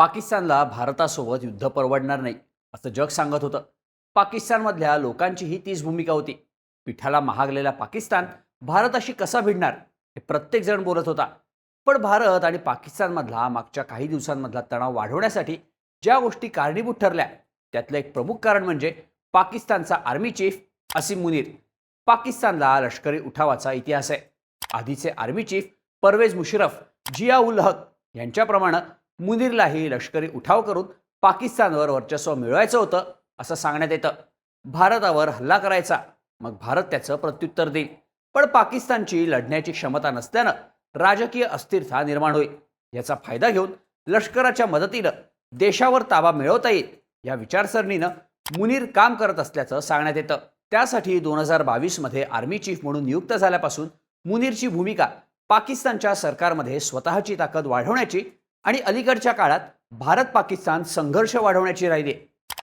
पाकिस्तानला भारतासोबत युद्ध परवडणार नाही असं जग सांगत होतं. पाकिस्तानमधल्या लोकांचीही तीच भूमिका होती. पिठाला महागलेला पाकिस्तान भारताशी कसा भिडणार हे प्रत्येकजण बोलत होता. पण भारत आणि पाकिस्तानमधला मागच्या काही दिवसांमधला तणाव वाढवण्यासाठी ज्या गोष्टी कारणीभूत ठरल्या त्यातलं एक प्रमुख कारण म्हणजे पाकिस्तानचा आर्मी चीफ असीम मुनीर. पाकिस्तानला लष्करी उठावाचा इतिहास आहे. आधीचे आर्मी चीफ परवेज मुशरफ जिया उल हक यांच्याप्रमाणे मुनीरलाही लष्करी उठाव करून पाकिस्तानवर वर्चस्व मिळवायचं होतं असं सांगण्यात येतं. भारतावर हल्ला करायचा मग भारत त्याचं प्रत्युत्तर देईल. पण पाकिस्तानची लढण्याची क्षमता नसल्यानं राजकीय अस्थिरता निर्माण होईल. याचा फायदा घेऊन लष्कराच्या मदतीनं देशावर ताबा मिळवता येईल या विचारसरणीनं मुनीर काम करत असल्याचं सांगण्यात येतं. त्यासाठी दोन हजार बावीसमध्ये आर्मी चीफ म्हणून नियुक्त झाल्यापासून मुनीरची भूमिका पाकिस्तानच्या सरकारमध्ये स्वतःची ताकद वाढवण्याची आणि अलीकडच्या काळात भारत पाकिस्तान संघर्ष वाढवण्याची राहिली.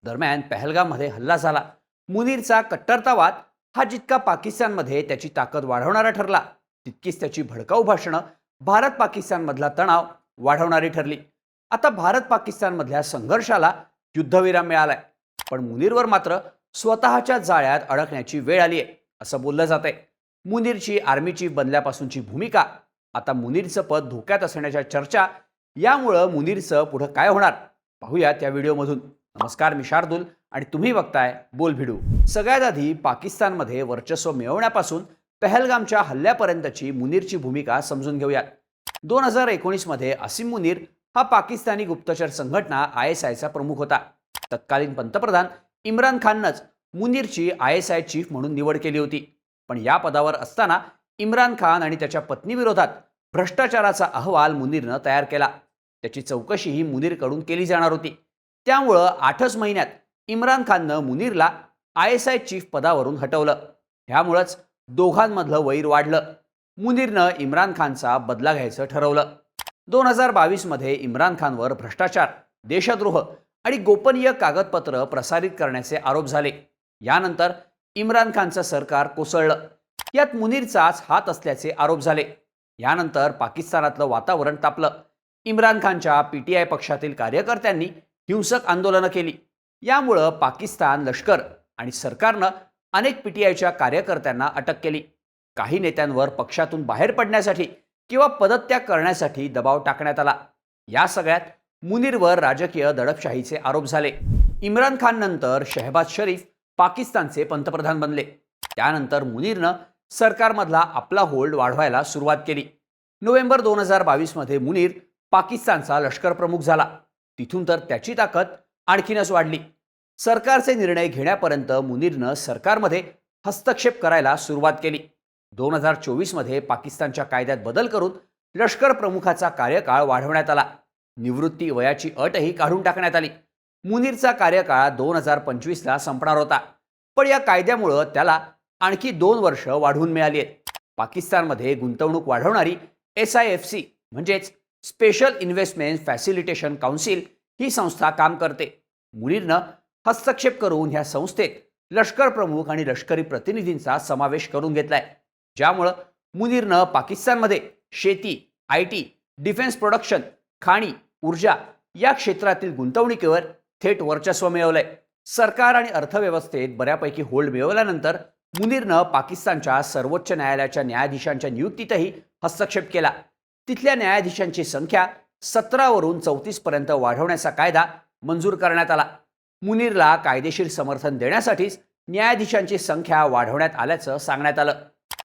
दरम्यान पहलगाममध्ये हल्ला झाला. मुनीरचा कट्टरतावाद हा जितका पाकिस्तानमध्ये त्याची ताकद वाढवणारा ठरला तितकीच त्याची भडकाऊ भाषणं भारत पाकिस्तानमधला तणाव वाढवणारी ठरली. आता भारत पाकिस्तानमधल्या संघर्षाला युद्धविराम मिळालाय. पण मुनीरवर मात्र स्वतःच्या जाळ्यात अडकण्याची वेळ आली आहे असं बोललं जात आहे मुनीरची आर्मी चीफ बनल्यापासूनची भूमिका आता मुनीरचं पद धोक्यात असण्याच्या चर्चा यामुळं मुनीरचं पुढं काय होणार? पाहूयात या व्हिडिओमधून. नमस्कार मी शार्दूल आणि तुम्ही बघताय बोल भिडू. सगळ्यात आधी पाकिस्तानमध्ये वर्चस्व मिळवण्यापासून पहलगामच्या हल्ल्यापर्यंतची मुनीरची भूमिका समजून घेऊयात. दोन हजार एकोणीसमध्ये असीम मुनीर हा पाकिस्तानी गुप्तचर संघटना आय एस आयचा प्रमुख होता. तत्कालीन पंतप्रधान इम्रान खाननंच मुनीरची आय एस आय चीफ म्हणून निवड केली होती. पण या पदावर असताना इम्रान खान आणि त्याच्या पत्नीविरोधात भ्रष्टाचाराचा अहवाल मुनीरनं तयार केला. त्याची चौकशी ही मुनीरकडून केली जाणार होती. त्यामुळं आठच महिन्यात इम्रान खाननं मुनीरला आय एस आय चीफ पदावरून हटवलं. ह्यामुळंच दोघांमधलं वैर वाढलं. मुनीरनं इम्रान खानचा बदला घ्यायचं ठरवलं. दोन हजार बावीसमध्ये इम्रान खानवर भ्रष्टाचार देशद्रोह आणि गोपनीय कागदपत्र प्रसारित करण्याचे आरोप झाले. यानंतर इम्रान खानचं सरकार कोसळलं. यात मुनीरचाच हात असल्याचे आरोप झाले. यानंतर पाकिस्तानातलं वातावरण तापलं. इम्रान खानच्या पी टी आय पक्षातील कार्यकर्त्यांनी हिंसक आंदोलनं केली. यामुळं पाकिस्तान लष्कर आणि सरकारनं अनेक पी टी आयच्या कार्यकर्त्यांना अटक केली. काही नेत्यांवर पक्षातून बाहेर पडण्यासाठी किंवा पदत्याग करण्यासाठी दबाव टाकण्यात आला. या सगळ्यात मुनीरवर राजकीय दडपशाहीचे आरोप झाले. इम्रान खान नंतर शहबाज शरीफ पाकिस्तानचे पंतप्रधान बनले. त्यानंतर मुनीरनं सरकारमधला आपला होल्ड वाढवायला सुरुवात केली. नोव्हेंबर दोन हजार बावीसमध्ये मुनीर पाकिस्तानचा लष्कर प्रमुख झाला. तिथून तर त्याची ताकद आणखीनच वाढली. सरकारचे निर्णय घेण्यापर्यंत मुनीरनं सरकारमध्ये हस्तक्षेप करायला सुरुवात केली. दोन हजार चोवीसमध्ये पाकिस्तानच्या कायद्यात बदल करून लष्कर प्रमुखाचा कार्यकाळ वाढवण्यात आला. निवृत्ती वयाची अटही काढून टाकण्यात आली. मुनीरचा कार्यकाळ दोन हजार पंचवीसला संपणार होता. पण या कायद्यामुळं त्याला आणखी दोन वर्ष वाढवून मिळाली आहेत. पाकिस्तानमध्ये गुंतवणूक वाढवणारी एस आय एफ सी म्हणजेच स्पेशल इन्व्हेस्टमेंट फॅसिलिटेशन काउन्सिल ही संस्था काम करते. मुनीरनं हस्तक्षेप करून ह्या संस्थेत लष्कर प्रमुख आणि लष्करी प्रतिनिधींचा समावेश करून घेतलाय. ज्यामुळं मुनीरनं पाकिस्तानमध्ये शेती आय टी डिफेन्स प्रोडक्शन खाणी ऊर्जा या क्षेत्रातील गुंतवणुकीवर थेट वर्चस्व मिळवलंय. सरकार आणि अर्थव्यवस्थेत बऱ्यापैकी होल्ड मिळवल्यानंतर मुनीरनं पाकिस्तानच्या सर्वोच्च न्यायालयाच्या न्यायाधीशांच्या नियुक्तीतही हस्तक्षेप केला. तिथल्या न्यायाधीशांची संख्या सतरावरून चौतीसपर्यंत वाढवण्याचा कायदा मंजूर करण्यात आला. मुनीरला कायदेशीर समर्थन देण्यासाठीच न्यायाधीशांची संख्या वाढवण्यात आल्याचं सांगण्यात आलं.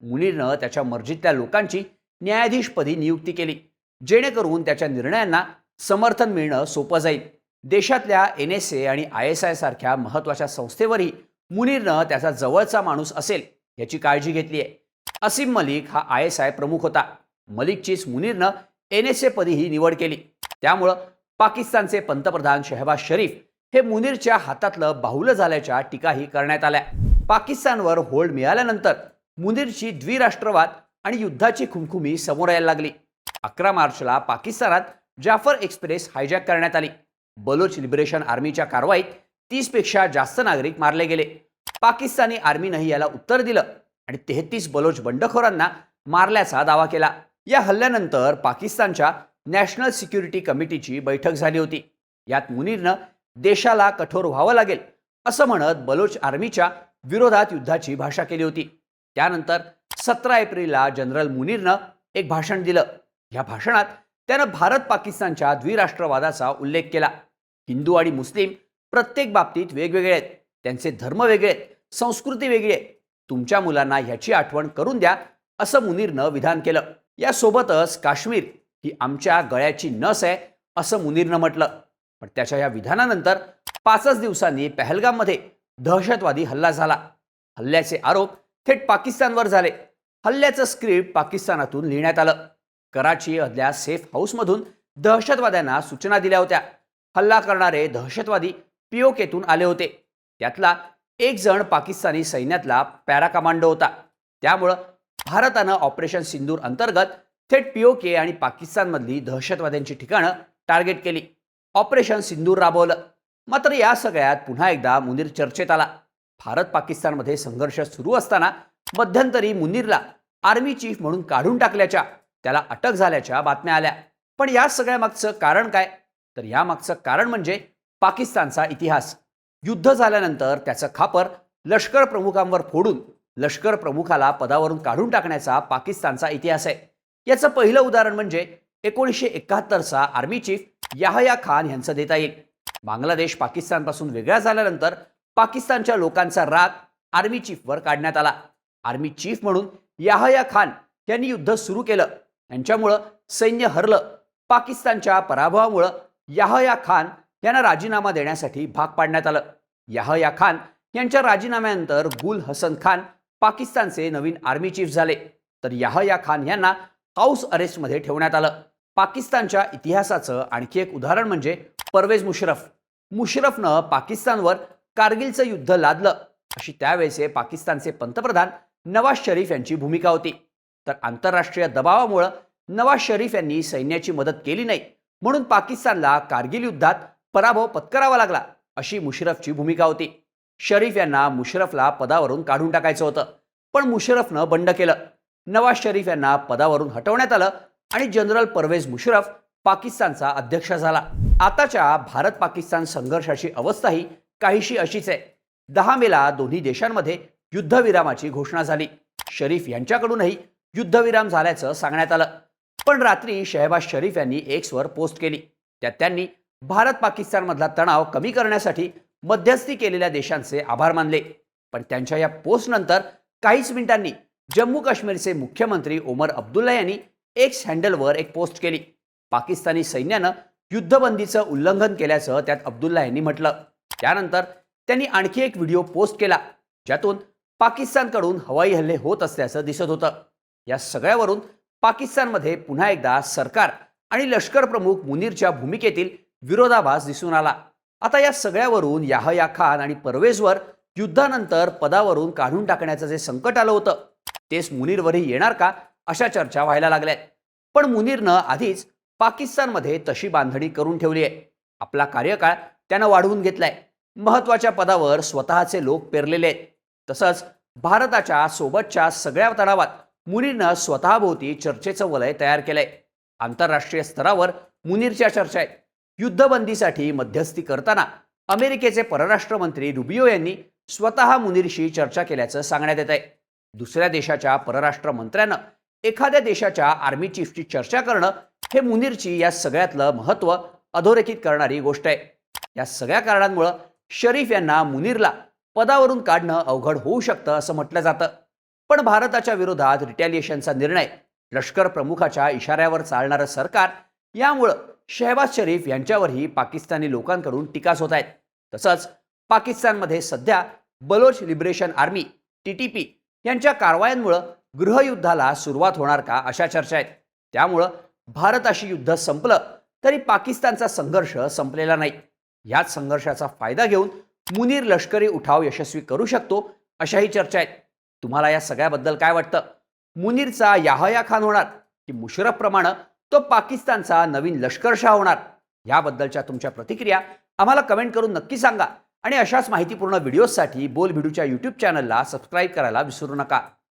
मुनीरनं त्याच्या मर्जीतल्या लोकांची न्यायाधीशपदी नियुक्ती केली जेणेकरून त्याच्या निर्णयांना समर्थन मिळणं सोपं जाईल. देशातल्या एन एस ए आणि आय एस आय सारख्या महत्त्वाच्या संस्थेवरही मुनीरनं त्याचा जवळचा माणूस असेल याची काळजी घेतली आहे असीम मलिक हा आय एस आय प्रमुख होता. मलिकचीच मुनीरनं एन एस ए पदीही निवड केली. त्यामुळं पाकिस्तानचे पंतप्रधान शहबाज शरीफ हे मुनीरच्या हातातलं बाहुलं झाल्याच्या टीकाही करण्यात आल्या. पाकिस्तानवर होल्ड मिळाल्यानंतर मुनीरची द्विराष्ट्रवाद आणि युद्धाची खुमखुमी समोर यायला लागली. अकरा मार्चला पाकिस्तानात जाफर एक्सप्रेस हायजॅक करण्यात आली. बलोच लिबरेशन आर्मीच्या कारवाईत तीसपेक्षा जास्त नागरिक मारले गेले. पाकिस्तानी आर्मीनंही याला उत्तर दिलं आणि तेहतीस बलोच बंडखोरांना मारल्याचा दावा केला. या हल्ल्यानंतर पाकिस्तानच्या नॅशनल सिक्युरिटी कमिटीची बैठक झाली होती. यात मुनीरनं देशाला कठोर व्हावं लागेल असं म्हणत बलोच आर्मीच्या विरोधात युद्धाची भाषा केली होती. त्यानंतर सतरा एप्रिलला जनरल मुनीरनं एक भाषण दिलं. या भाषणात त्यानं भारत पाकिस्तानच्या द्विराष्ट्रवादाचा उल्लेख केला. हिंदू आणि मुस्लिम प्रत्येक बाबतीत वेगवेगळे आहेत. त्यांचे धर्म वेगळे आहेत. संस्कृती वेगळी आहे. तुमच्या मुलांना ह्याची आठवण करून द्या असं मुनीरनं विधान केलं. यासोबतच काश्मीर ही आमच्या गळ्याची नस आहे असं मुनीरनं म्हटलं. पण त्याच्या या विधानानंतर पाचच दिवसांनी पहलगाममध्ये दहशतवादी हल्ला झाला. हल्ल्याचे आरोप थेट पाकिस्तानवर झाले. हल्ल्याचं स्क्रिप्ट पाकिस्तानातून लिहिण्यात आलं. कराची अदल्या सेफ हाऊसमधून दहशतवाद्यांना सूचना दिल्या होत्या. हल्ला करणारे दहशतवादी पीओकेतून आले होते. त्यातला एक जण पाकिस्तानी सैन्यातला पॅरा कमांडो होता. त्यामुळं भारतानं ऑपरेशन सिंदूर अंतर्गत थेट पीओके आणि पाकिस्तानमधली दहशतवाद्यांची ठिकाणं टार्गेट केली. ऑपरेशन सिंदूर राबवलं. मात्र या सगळ्यात पुन्हा एकदा मुनीर चर्चेत आला. भारत पाकिस्तानमध्ये संघर्ष सुरू असताना मध्यंतरी मुनीरला आर्मी चीफ म्हणून काढून टाकल्याच्या त्याला अटक झाल्याच्या बातम्या आल्या. पण या सगळ्यामागचं कारण काय? तर यामागचं कारण म्हणजे पाकिस्तानचा इतिहास. युद्ध झाल्यानंतर त्याचं खापर लष्कर प्रमुखांवर फोडून लष्कर प्रमुखाला पदावरून काढून टाकण्याचा पाकिस्तानचा इतिहास आहे. याचं पहिलं उदाहरण म्हणजे एकोणीसशे एकाहत्तरचा आर्मी चीफ याहया खान यांचं देता येईल. बांगलादेश पाकिस्तानपासून वेगळा झाल्यानंतर पाकिस्तानच्या लोकांचा राग आर्मी चीफवर काढण्यात आला. आर्मी चीफ म्हणून याहया खान यांनी युद्ध सुरू केलं. यांच्यामुळं सैन्य हरलं. पाकिस्तानच्या पराभवामुळं याहया खान यांना राजीनामा देण्यासाठी भाग पाडण्यात आलं. याहया खान यांच्या राजीनाम्यानंतर गुल हसन खान पाकिस्तानचे नवीन आर्मी चीफ झाले. तर याहया खान यांना हाऊस अरेस्टमध्ये ठेवण्यात आलं. पाकिस्तानच्या इतिहासाचं आणखी एक उदाहरण म्हणजे परवेज मुशरफ. मुशरफनं पाकिस्तानवर कारगिलचं युद्ध लादलं. अशी त्यावेळेचे पाकिस्तानचे पंतप्रधान नवाज शरीफ यांची भूमिका होती. तर आंतरराष्ट्रीय दबावामुळं नवाज शरीफ यांनी सैन्याची मदत केली नाही. म्हणून पाकिस्तानला कारगिल युद्धात पराभव पत्करावा लागला अशी मुशरफची भूमिका होती. शरीफ यांना मुशरफला पदावरून काढून टाकायचं होतं. पण मुशरफनं बंड केलं. नवाज शरीफ यांना पदावरून हटवण्यात आलं आणि जनरल परवेज मुशरफ पाकिस्तानचा अध्यक्ष झाला. आताच्या भारत पाकिस्तान संघर्षाची अवस्थाही काहीशी अशीच आहे. दहा मेला दोन्ही देशांमध्ये युद्धविरामाची घोषणा झाली. शरीफ यांच्याकडूनही युद्धविराम झाल्याचं सांगण्यात आलं. पण रात्री शहबाज शरीफ यांनी एक्सवर पोस्ट केली. त्यात त्यांनी भारत पाकिस्तानमधला तणाव कमी करण्यासाठी मध्यस्थी केलेल्या देशांचे आभार मानले. पण त्यांच्या या पोस्टनंतर काहीच मिनिटांनी जम्मू काश्मीरचे मुख्यमंत्री ओमर अब्दुल्ला यांनी एक्स हँडलवर एक पोस्ट केली. पाकिस्तानी सैन्यानं युद्धबंदीचं उल्लंघन केल्याचं त्यात अब्दुल्ला यांनी म्हटलं. त्यानंतर त्यांनी आणखी एक व्हिडिओ पोस्ट केला ज्यातून पाकिस्तानकडून हवाई हल्ले होत असल्याचं दिसत होतं. या सगळ्यावरून पाकिस्तानमध्ये पुन्हा एकदा सरकार आणि लष्कर प्रमुख मुनीरच्या भूमिकेतील विरोधाभास दिसून आला. आता या सगळ्यावरून याहया खान आणि परवेजवर युद्धानंतर पदावरून काढून टाकण्याचं जे संकट आलं होतं तेच मुनीरवरही येणार का? अशा चर्चा व्हायला लागल्या पण मुनीरनं आधीच पाकिस्तानमध्ये तशी बांधणी करून ठेवली आहे. आपला कार्यकाळ त्यानं वाढवून घेतलाय. महत्त्वाच्या पदावर स्वतःचे लोक पेरलेले आहेत. तसंच भारताच्या सोबतच्या सगळ्या तणावात मुनीरनं स्वतःभोवती चर्चेचं वलय तयार केलंय. आंतरराष्ट्रीय स्तरावर मुनीरच्या चर्चा आहेत. युद्धबंदीसाठी मध्यस्थी करताना अमेरिकेचे परराष्ट्र मंत्री रुबियो यांनी स्वतः मुनीरशी चर्चा केल्याचं सांगण्यात येत आहे दुसऱ्या देशाच्या परराष्ट्र मंत्र्यानं एखाद्या देशाच्या आर्मी चीफची चर्चा करणं हे मुनीरची या सगळ्यातलं महत्त्व अधोरेखित करणारी गोष्ट आहे. या सगळ्या कारणांमुळं शरीफ यांना मुनीरला पदावरून काढणं अवघड होऊ शकतं असं म्हटलं जातं. पण भारताच्या विरोधात रिटॅलिएशनचा निर्णय लष्कर प्रमुखाच्या इशाऱ्यावर चालणारं सरकार यामुळं शहबाज शरीफ यांच्यावरही पाकिस्तानी लोकांकडून टीकाच होत आहेत. तसंच पाकिस्तानमध्ये सध्या Baloch liberation army T T P यांच्या कारवायांमुळं गृहयुद्धाला सुरुवात होणार का अशा चर्चा आहेत. त्यामुळं भारताशी युद्ध संपलं तरी पाकिस्तानचा संघर्ष संपलेला नाही. याच संघर्षाचा फायदा घेऊन मुनीर लष्करी उठाव यशस्वी करू शकतो अशाही चर्चा आहेत. तुम्हाला या सगळ्याबद्दल काय वाटतं? मुनीरचा याहया खान होणार की मुशरफप्रमाणे तो पाकिस्तानचा नवीन लष्करशाह होणार. याबद्दलच्या तुमच्या प्रतिक्रिया आम्हाला कमेंट करून नक्की सांगा. आणि अशाच माहितीपूर्ण व्हिडिओजसाठी बोल भिडूच्या यूट्यूब चॅनलला सबस्क्राईब करायला विसरू नका.